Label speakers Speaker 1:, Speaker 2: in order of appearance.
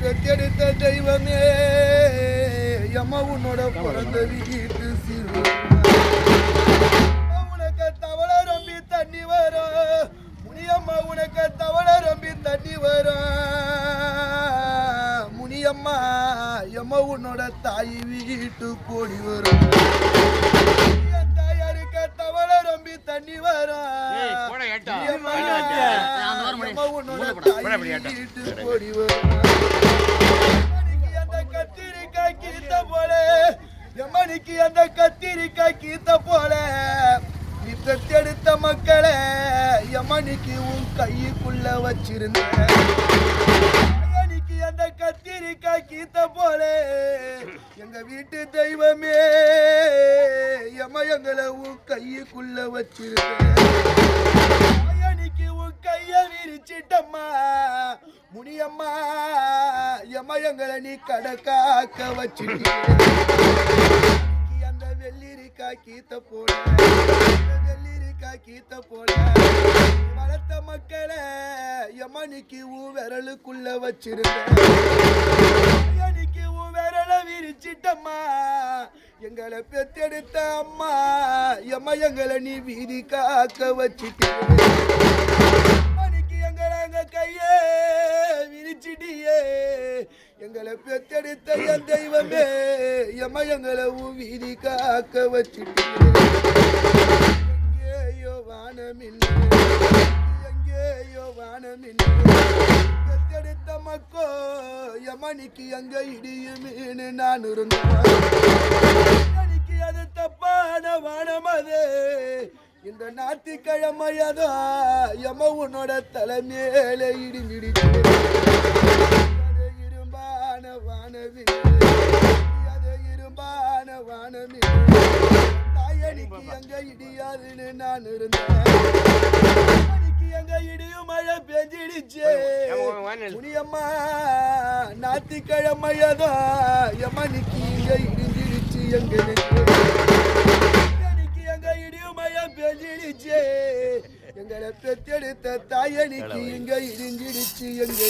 Speaker 1: பெத்தெடுத்த தெய்வமே எம்மா பிறந்த வீட்டு சிறு உனக்கு தவள ரம்பி தண்ணி வரும் முனியம்மா உனக்கு தவள ரம்பி தண்ணி வரும் முனியம்மா எம்மா உன்னோட தாய் வீட்டு கோடி வரும் கத்திரிக்காய் கீத்த போல. எம்மணிக்கு அந்த கத்திரிக்காய் கீத்த போல. நீ பெத்தெடுத்த மக்களை எம்மணிக்கு உன் கைக்குள்ள வச்சிருந்த எம்மணிக்கு அந்த கத்திரிக்காய் கீத்த போல. எங்க வீட்டு தெய்வமே எம்ம எங்களை உன் கைக்குள்ள வச்சிருந்த அயனிக்கு உன் வச்சிட்டம்மா முனியம்மா எமயங்களை நீ கடக்காக்க வச்சிருக்க அந்த வெள்ளிரிக்கா கீத்த போல. அந்த வெள்ளிரிக்கா கீத்த போல. வளர்த்த மக்களை யமனிக்கு ஊ விரலுக்குள்ள வச்சிருக்க ஊ விரல விரிச்சிட்டம்மா. எங்களை பெத்தெடுத்த அம்மா எமயங்களை நீ வீதி காக்க வச்சிட்டே எங்களை பெத்தெடுத்த என் தெய்வமே. எம்மா எங்களை உன் வீதி காக்க வச்சிட்டியே எங்கேயோ வானமில்லை. எங்கேயோ வானமில்லை. பெத்தெடுத்த மக்கோ எமனிக்கு எங்க இடியுமேனு நான் இருந்தேன். அது தப்பான வானம் அது. இந்த ஞாயிற்றுக்கிழமையதோ எம உன்னோட தலைமையில இடிஞ்சிடுச்சு இரும்பான தாயணிக்கு எங்க இடியாதுன்னு நான் இருந்தேன் தாயணிக்கு எங்க இடியும் மழை பெஞ்சிடுச்சு
Speaker 2: ஏம்மா, வானல்.
Speaker 1: முனியம்மா ஞாயிற்றுக்கிழமையதோ எமனிக்கு இங்க இடிஞ்சிடுச்சு எங்க எனக்கு எங்க இடியும் மழை பெஞ்சிடுச்சு எங்களை பெத்தெடுத்த தாயணிக்கு இங்க இடிஞ்சிடுச்சு எங்க